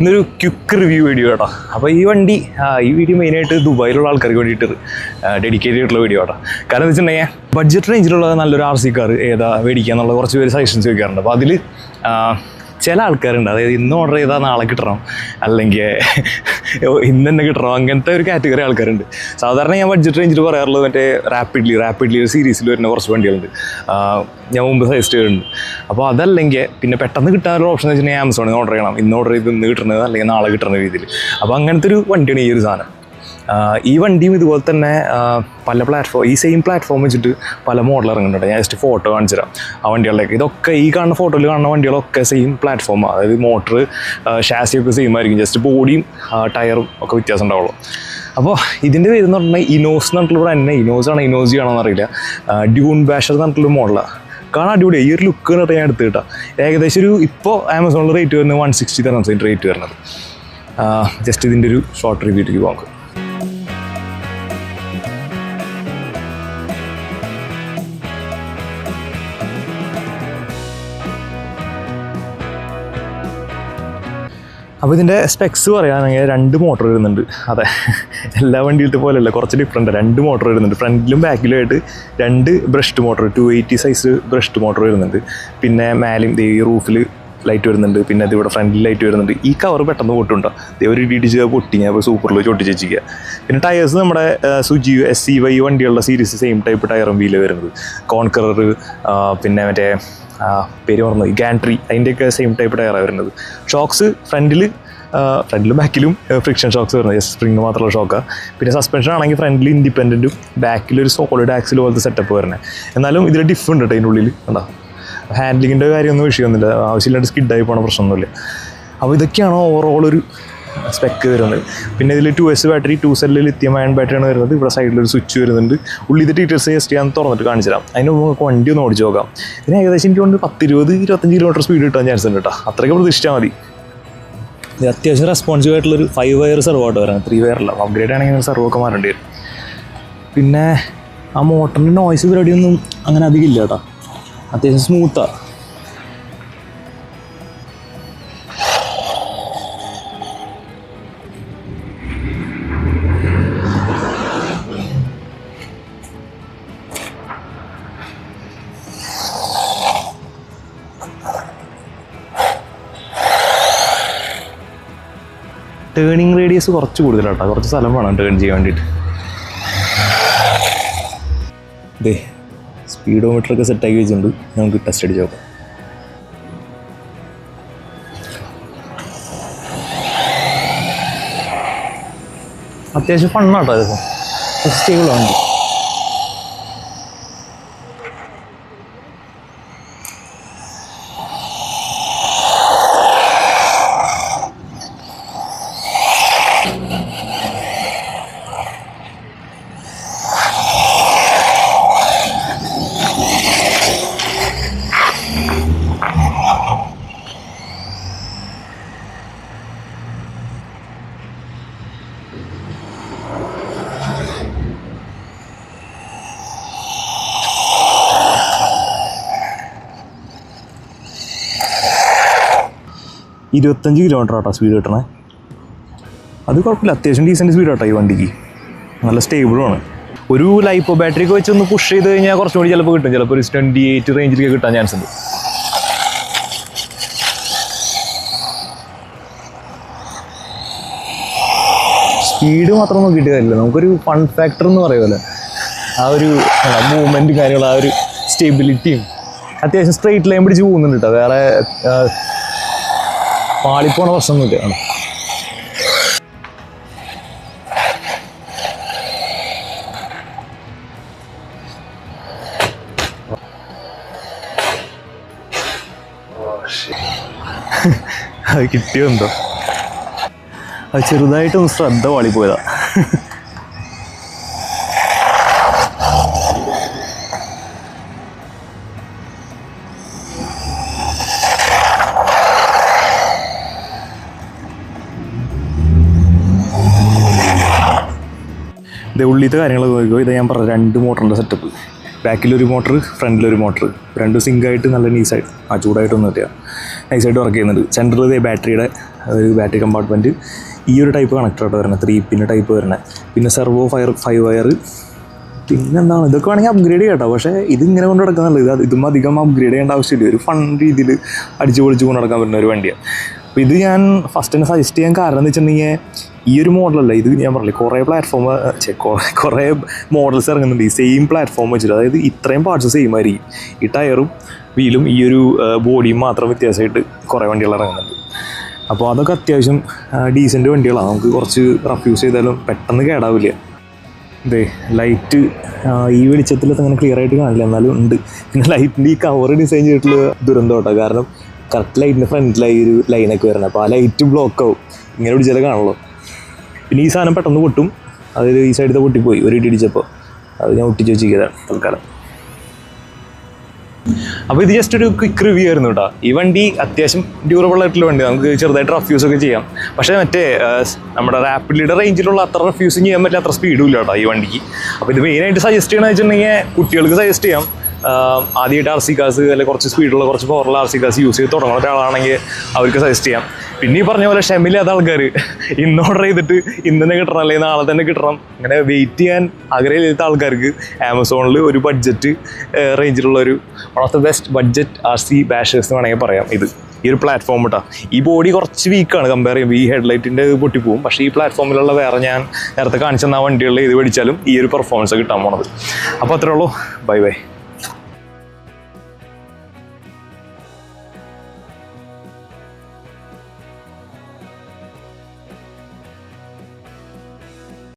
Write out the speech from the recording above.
ഇന്നൊരു quick review video കേട്ടോ അപ്പോൾ ഈ വണ്ടി ഈ വീഡിയോ മെയിനായിട്ട് ദുബായിലുള്ള ആൾക്കാർക്ക് വേണ്ടിയിട്ട് ഡെഡിക്കേറ്റ് ചെയ്തിട്ടുള്ള വീഡിയോ കേട്ടോ കാരണം എന്താ വെച്ചിട്ടുണ്ടെങ്കിൽ ബഡ്ജറ്റ് റേഞ്ചിലുള്ള നല്ലൊരു ആർ സി കാർ ഏതാ മേടിക്കുക എന്നുള്ള കുറച്ച് പേര് സജഷൻസ് ചോദിക്കാറുണ്ട്. അപ്പോൾ അതിൽ ചില ആൾക്കാരുണ്ട്. അതായത് ഇന്ന് ഓർഡർ ചെയ്താൽ നാളെ കിട്ടണം. അല്ലെങ്കിൽ ഇന്ന് തന്നെ കിട്ടണം. അങ്ങനത്തെ ഒരു കാറ്റഗറി ആൾക്കാരുണ്ട്. സാധാരണ ഞാൻ ബഡ്ജറ്റ് റേഞ്ചിൽ പറയാറുള്ളത് മറ്റേ റാപ്പിഡ്ലി റാപ്പിഡ്ലി ഒരു സീരീസിൽ വരുന്ന കുറച്ച് വണ്ടികളുണ്ട്. ഞാൻ മുമ്പ് സജസ്റ്റ് ചെയ്തിട്ടുണ്ട്. അപ്പോൾ അതല്ലെങ്കിൽ പിന്നെ പെട്ടെന്ന് കിട്ടാനുള്ള ഓപ്ഷൻ എന്ന് വെച്ചിട്ടുണ്ടെങ്കിൽ ആമസോണിൽ ഓർഡർ ചെയ്യണം. ഇന്ന് ഓർഡർ ചെയ്ത് ഇന്ന് കിട്ടുന്നത് അല്ലെങ്കിൽ നാളെ കിട്ടുന്ന രീതിയിൽ. അപ്പോൾ അങ്ങനത്തെ ഒരു വണ്ടിയാണ് ഈ ഒരു സാധനം. ഈ വണ്ടിയും ഇതുപോലെ തന്നെ പല പ്ലാറ്റ്ഫോം ഈ സെയിം പ്ലാറ്റ്ഫോം വെച്ചിട്ട് പല മോഡൽ ഇറങ്ങുന്നുണ്ട്. ഞാൻ ജസ്റ്റ് ഫോട്ടോ കാണിച്ചു തരാം ആ വണ്ടികളിലേക്ക് ഇതൊക്കെ ഈ കാണുന്ന ഫോട്ടോയിൽ കാണുന്ന വണ്ടികളൊക്കെ സെയിം പ്ലാറ്റ്ഫോമാണ് അതായത് മോട്ടർ ഷാസി ഒക്കെ സെയിം ആയിരിക്കും. ജസ്റ്റ് ബോഡിയും ടയറും ഒക്കെ വ്യത്യാസം ഉണ്ടാവുള്ളൂ. അപ്പോൾ ഇതിന്റെ പേര് എന്ന് പറഞ്ഞാൽ ഇനോസ് എന്ന് പറഞ്ഞിട്ടുള്ള തന്നെ ഇനോസ് ആണ് ഇനോസി ആണോ എന്നറിയില്ല ഡ്യൂൺ ബാഷർ എന്ന് പറഞ്ഞിട്ടുള്ള മോഡലാണ് കാണാൻ അടിപൊളി ഈ ഒരു ലുക്ക് എന്നിട്ട് ഞാൻ എടുത്ത് കിട്ടാം. ഏകദേശം ഒരു ഇപ്പോൾ ആമസോണിൽ റേറ്റ് വരുന്നത് വൺ സിക്സ്റ്റി തരാം റേറ്റ് വരുന്നത്. ജസ്റ്റ് ഇതിന്റെ ഒരു ഷോർട്ട് റിവ്യൂലേക്ക് പോകാം അപ്പോൾ ഇതിന്റെ സ്പെക്സ് പറയുകയാണെങ്കിൽ രണ്ട് മോട്ടോർ വരുന്നുണ്ട്. അതെ എല്ലാ വണ്ടിയിലത്തെ പോലെയല്ല കുറച്ച് ഡിഫറെന്റ് രണ്ട് മോട്ടോർ വരുന്നുണ്ട്. ഫ്രണ്ടിലും ബാക്കിലുമായിട്ട് രണ്ട് brushed motor two eighty size brushed motor വരുന്നുണ്ട്. പിന്നെ മേലും ഈ റൂഫിൽ ലൈറ്റ് വരുന്നുണ്ട്. പിന്നെ അത് ഇവിടെ ഫ്രണ്ടിൽ ലൈറ്റ് വരുന്നുണ്ട്. ഈ കവർ പെട്ടെന്ന് പൊട്ടുണ്ടോ? ഒരു ഇടിച്ച് പൊട്ടി ഞാൻ ഇപ്പോൾ സൂപ്പറിൽ ചൊട്ടിച്ച് വെച്ചിരിക്കുക പിന്നെ ടയേഴ്സ് നമ്മുടെ സുജി എസ് സി വൈ വണ്ടികളുടെ സീരീസ് സെയിം ടൈപ്പ് ടയറും വീൽ വരുന്നത്. കോൺകറർ പിന്നെ മറ്റേ പേര് പറഞ്ഞത് ഗാൻട്രി അതിന്റെയൊക്കെ സെയിം ടൈപ്പ് ടയറാണ് വരുന്നത്. ഷോക്സ് ഫ്രണ്ടിൽ ഫ്രണ്ടിലും ബാക്കിലും ഫ്രിക്ഷൻ ഷോക്സ് വരുന്നത്. ജസ്റ്റ് സ്പ്രിങ് മാത്രമുള്ള ഷോക്കാണ് പിന്നെ സസ്പെൻഷൻ ആണെങ്കിൽ ഫ്രണ്ടിൽ ഇൻഡിപെൻഡന്റും ബാക്കിൽ ഒരു സോളിഡ് ആക്സിൽ പോലത്തെ സെറ്റപ്പ് വരുന്നത്. എന്നാലും ഇതിൽ ഡിഫ് ഉണ്ട് കേട്ടോ അതിന്റെ ഉള്ളിൽ കണ്ടോ? ഹാൻഡ്ലിങ്ങിന്റെ കാര്യമൊന്നും വിഷയമൊന്നുമില്ല. ആവശ്യമില്ലാണ്ട് സ്കിഡായി പോകണ പ്രശ്നമൊന്നുമില്ല. അപ്പോൾ ഇതൊക്കെയാണ് ഓവറോൾ ഒരു സ്പെക്ക് വരുന്നത്. പിന്നെ ഇതിൽ ടു എസ് ബാറ്ററി ടു സെല്ലിൽ ലിത്യം അയൺ ബാറ്ററിയാണ് വരുന്നത്. ഇവിടെ സൈഡിൽ ഒരു സ്വിച്ച് വരുന്നുണ്ട്. ഉള്ളിൽ ഡീറ്റെയിൽസ് ജസ്റ്റ് ഞാൻ തുറന്നിട്ട് കാണിച്ചു തരാം. അതിന് നമുക്ക് വണ്ടി ഒന്ന് ഓടിച്ച് നോക്കാം. ഇതിന് ഏകദേശം എനിക്ക് കൊണ്ട് പത്ത് ഇരുപത് ഇരുപത്തഞ്ച് കിലോമീറ്റർ സ്പീഡ് കിട്ടാൻ ചാൻസ് ഉണ്ട് കേട്ടോ അത്രയ്ക്ക് പ്രതീക്ഷിച്ചാൽ മതി. ഇത് അത്യാവശ്യം റെസ്പോൺസീവ് ആയിട്ടുള്ളൊരു ഫൈവ് വയർ സെർവ് ആയിട്ട് വരാം ത്രീ വയറല്ല അപ്ഗ്രേഡ് ആണെങ്കിൽ സെർവ് ഒക്കെ മാറേണ്ടി വരും. പിന്നെ ആ മോട്ടറിന്റെ നോയ്സ് പരിപാടിയൊന്നും അങ്ങനെ അധികം ഇല്ല കേട്ടോ അത്യാവശ്യം സ്മൂത്താണ് ടേണിങ് റേഡിയസ് കുറച്ച് കൂടുതലാട്ടോ. കുറച്ച് സ്ഥലം വേണം ടേൺ ചെയ്യാൻ വേണ്ടിയിട്ട്. സ്പീഡോമീറ്റർ ഒക്കെ സെറ്റാക്കി വെച്ചിട്ടുണ്ട്. നമുക്ക് ടെസ്റ്റ് അടിച്ച് നോക്കാം. അത്യാവശ്യം ഫണ്ണാട്ടോ ഇതിപ്പോൾ സ്റ്റേബിൾ ആണ് ഇരുപത്തഞ്ച് കിലോമീറ്റർ ആട്ടോ സ്പീഡ് കിട്ടണേ. അത് കുഴപ്പമില്ല അത്യാവശ്യം ഡീസന്റ് സ്പീഡ് ഈ വണ്ടിക്ക്. നല്ല സ്റ്റേബിളുമാണ് ഒരു ലൈപ്പോ ബാറ്ററിക്ക് വെച്ച് ഒന്ന് പുഷ് ചെയ്ത് കഴിഞ്ഞാൽ കുറച്ചും കൂടി ചിലപ്പോൾ കിട്ടും. ചിലപ്പോൾ ഒരു ട്വന്റി എയ്റ്റ് റേഞ്ചിലേക്ക് കിട്ടാൻ ചാൻസ് ഉണ്ട്. സ്പീഡ് മാത്രം നോക്കിയിട്ട് കാര്യമില്ല. നമുക്കൊരു ഫൺ ഫാക്ടർ എന്ന് പറയുമല്ലോ ആ ഒരു മൂവ്മെന്റ് കാര്യങ്ങൾ ആ ഒരു സ്റ്റെബിലിറ്റിയും അത്യാവശ്യം സ്ട്രെയിറ്റ് ലൈൻ പിടിച്ച് പോകുന്നുണ്ട് കേട്ടോ വേറെ പാളിപ്പോണ പ്രശ്നമൊന്നുമില്ല ആണ്? അത് എന്തോ? അത് ചെറുതായിട്ടൊന്ന് ശ്രദ്ധ പാളിപ്പോയതാ. ഇത് ഉള്ളിലത്തെ കാര്യങ്ങൾ നോക്കിയോ ഇത് ഞാൻ പറഞ്ഞ രണ്ട് മോട്ടറിന്റെ സെറ്റപ്പ് ബാക്കിലൊരു മോട്ടർ ഫ്രണ്ടിലൊരു മോട്ടർ. രണ്ട് സിങ്കായിട്ട് നല്ല നീസായിട്ട് ആ ചൂടായിട്ടൊന്നും അറിയാം നൈസായിട്ട് വർക്ക് ചെയ്യുന്നുണ്ട്. സെന്ററിൽ ഇതേ ബാറ്ററിയുടെ ഒരു ബാറ്ററി കമ്പാർട്ട്മെന്റ് ഈ ഒരു ടൈപ്പ് കണക്ടറായിട്ട് വരുന്നത് ത്രീ പിന്നെ ടൈപ്പ് വരുന്നത് പിന്നെ സെർവോ ഫയർ ഫൈവ് വയർ പിന്നെ എന്താണ് ഇതൊക്കെ വേണമെങ്കിൽ അപ്ഗ്രേഡ് ചെയ്യട്ടോ. പക്ഷേ ഇത് ഇങ്ങനെ കൊണ്ട് നടക്കാന്നുള്ളത് ഇത് ഇതും അധികം അപ്ഗ്രേഡ് ചെയ്യേണ്ട ആവശ്യമില്ല. ഒരു ഫൺ രീതിയിൽ അടിച്ചു പൊളിച്ച് കൊണ്ട് നടക്കാൻ പറ്റുന്ന ഒരു വണ്ടിയാണ് അപ്പോൾ ഇത് ഞാൻ ഫസ്റ്റ് തന്നെ സജസ്റ്റ് ചെയ്യാൻ കാരണം എന്ന് വെച്ചിട്ടുണ്ടെങ്കിൽ ഈ ഒരു മോഡലല്ല ഇത് ഞാൻ പറഞ്ഞില്ലേ കുറേ പ്ലാറ്റ്ഫോം കുറേ മോഡൽസ് ഇറങ്ങുന്നുണ്ട്. ഈ സെയിം പ്ലാറ്റ്ഫോം വെച്ചിട്ട് അതായത് ഇത്രയും പാർട്സ് സെയിം ആയിരിക്കും. ഈ ടയറും വീലും ഈ ഒരു ബോഡിയും മാത്രം വ്യത്യാസമായിട്ട് കുറേ വണ്ടികൾ ഇറങ്ങുന്നുണ്ട്. അപ്പോൾ അതൊക്കെ അത്യാവശ്യം ഡീസന്റ് വണ്ടികളാണ് നമുക്ക് കുറച്ച് റഫ്യൂസ് ചെയ്താലും പെട്ടെന്ന് കേടാവില്ല. ഇതേ ലൈറ്റ് ഈ വെളിച്ചത്തിൽ അങ്ങനെ ക്ലിയർ ആയിട്ട് കാണില്ല. എന്നാലും ഉണ്ട്. പിന്നെ ലൈറ്റിന്റെ ഈ കവർ ഡിസൈൻ ചെയ്തിട്ടുള്ള ദുരന്തം കേട്ടോ. കാരണം കറക്റ്റ് ലൈറ്റിന്റെ ഫ്രണ്ടിലായി ഒരു ലൈനൊക്കെ വരണം അപ്പോൾ ആ ലൈറ്റ് ബ്ലോക്ക് ആവും. ഇങ്ങനെ പിടിച്ചാലേ കാണുള്ളൂ. പിന്നെ ഈ സാധനം പെട്ടെന്ന് പൊട്ടും. അതായത് ഈ സൈഡിൽ പൊട്ടിപ്പോയി ഒരു ഇടി ഇടിച്ചപ്പോൾ അത് ഞാൻ ഒട്ടിച്ച് വെച്ചിരിക്കുന്നതാണ് തൽക്കാലം. അപ്പോൾ ഇത് ജസ്റ്റ് ഒരു ക്വിക്ക് റിവ്യൂ ആയിരുന്നു കേട്ടോ ഈ വണ്ടി അത്യാവശ്യം ഡ്യൂറബിൾ ആയിട്ടുള്ള വണ്ടി നമുക്ക് ചെറുതായിട്ട് റഫ്യൂസ് ഒക്കെ ചെയ്യാം. പക്ഷേ മറ്റേ നമ്മുടെ റാപ്പിഡിയുടെ റേഞ്ചിലുള്ള അത്ര റഫ്യൂസും ചെയ്യാൻ പറ്റില്ല അത്ര സ്പീഡും ഇല്ല കേട്ടോ ഈ വണ്ടിക്ക്. അപ്പോൾ ഇത് മെയിനായിട്ട് സജസ്റ്റ് ചെയ്യണമെന്ന് വെച്ചിട്ടുണ്ടെങ്കിൽ കുട്ടികൾക്ക് സജസ്റ്റ് ചെയ്യാം. ആദ്യമായിട്ട് ആർ സി കാസ് അല്ലെങ്കിൽ കുറച്ച് സ്പീഡുള്ള കുറച്ച് പവറുള്ള ആർ സി കാസ് യൂസ് ചെയ്ത് തുടങ്ങുന്ന ഒരാളാണെങ്കിൽ അവർക്ക് സജസ്റ്റ് ചെയ്യാം. പിന്നെ ഈ പറഞ്ഞ പോലെ ക്ഷമയില്ലാത്ത ആൾക്കാർ ഇന്ന് ഓർഡർ ചെയ്തിട്ട് ഇന്ന് തന്നെ കിട്ടണം അല്ലെങ്കിൽ നാളെ തന്നെ കിട്ടണം. അങ്ങനെ വെയിറ്റ് ചെയ്യാൻ ആഗ്രഹമില്ലാത്ത ആൾക്കാർക്ക് ആമസോണിൽ ഒരു ബഡ്ജറ്റ് റേഞ്ചിലുള്ള ഒരു one of the best budget R C bashers എന്ന് വേണമെങ്കിൽ പറയാം ഇത്. ഈ ഒരു പ്ലാറ്റ്ഫോം കേട്ടോ ഈ ബോഡി കുറച്ച് വീക്കാണ് കമ്പയർ ചെയ്യുമ്പോൾ ഈ ഹെഡ്ലൈറ്റിന്റെ പൊട്ടിപ്പോവും പക്ഷേ ഈ പ്ലാറ്റ്ഫോമിലുള്ള വേറെ ഞാൻ നേരത്തെ കാണിച്ചെന്ന വണ്ടികളിൽ ഇത് മേടിച്ചാലും ഈ ഒരു പെർഫോമൻസ് കിട്ടാൻ പോണത്. അപ്പോൾ അത്രേ ഉള്ളൂ. Bye bye